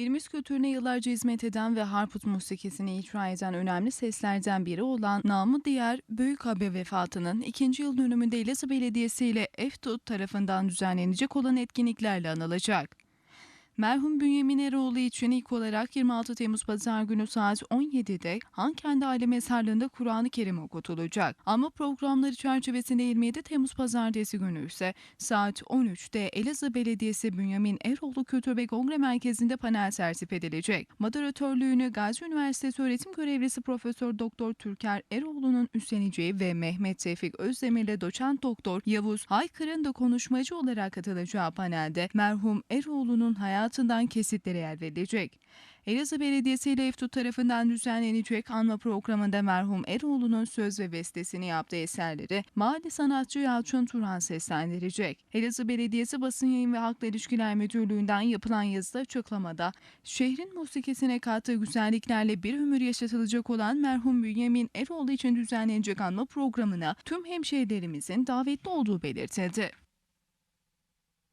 İrmiz kültürüne yıllarca hizmet eden ve Harput musikisini icra eden önemli seslerden biri olan namı diğer Büyük Abi vefatının ikinci yıl dönümünde Elazığ Belediyesi ile EFTUT tarafından düzenlenecek olan etkinliklerle anılacak. Merhum Bünyamin Eroğlu için ilk olarak 26 Temmuz Pazar günü saat 17'de Hankendi Aile Mezarlığı'nda Kur'an-ı Kerim okutulacak. Ama programları çerçevesinde 27 Temmuz Pazartesi günü ise saat 13'te Elazığ Belediyesi Bünyamin Eroğlu Kültür ve Kongre Merkezi'nde panel tertip edilecek. Moderatörlüğünü Gazi Üniversitesi öğretim görevlisi Profesör Doktor Türker Eroğlu'nun üstleneceği ve Mehmet Tevfik Özdemir'le doçent doktor Yavuz Haykır'ın da konuşmacı olarak katılacağı panelde merhum Eroğlu'nun hayatından kesitlere yer verilecek. Elazığ Belediyesi ile EFTUT tarafından düzenlenecek anma programında merhum Eroğlu'nun söz ve bestesini yaptığı eserleri mahalle sanatçı Yalçın Turhan seslendirecek. Elazığ Belediyesi Basın Yayın ve Halkla İlişkiler Müdürlüğü'nden yapılan yazıda açıklamada şehrin musikisine kattığı güzelliklerle bir ömür yaşatılacak olan merhum Bünyamin Eroğlu için düzenlenecek anma programına tüm hemşehrilerimizin davetli olduğu belirtildi.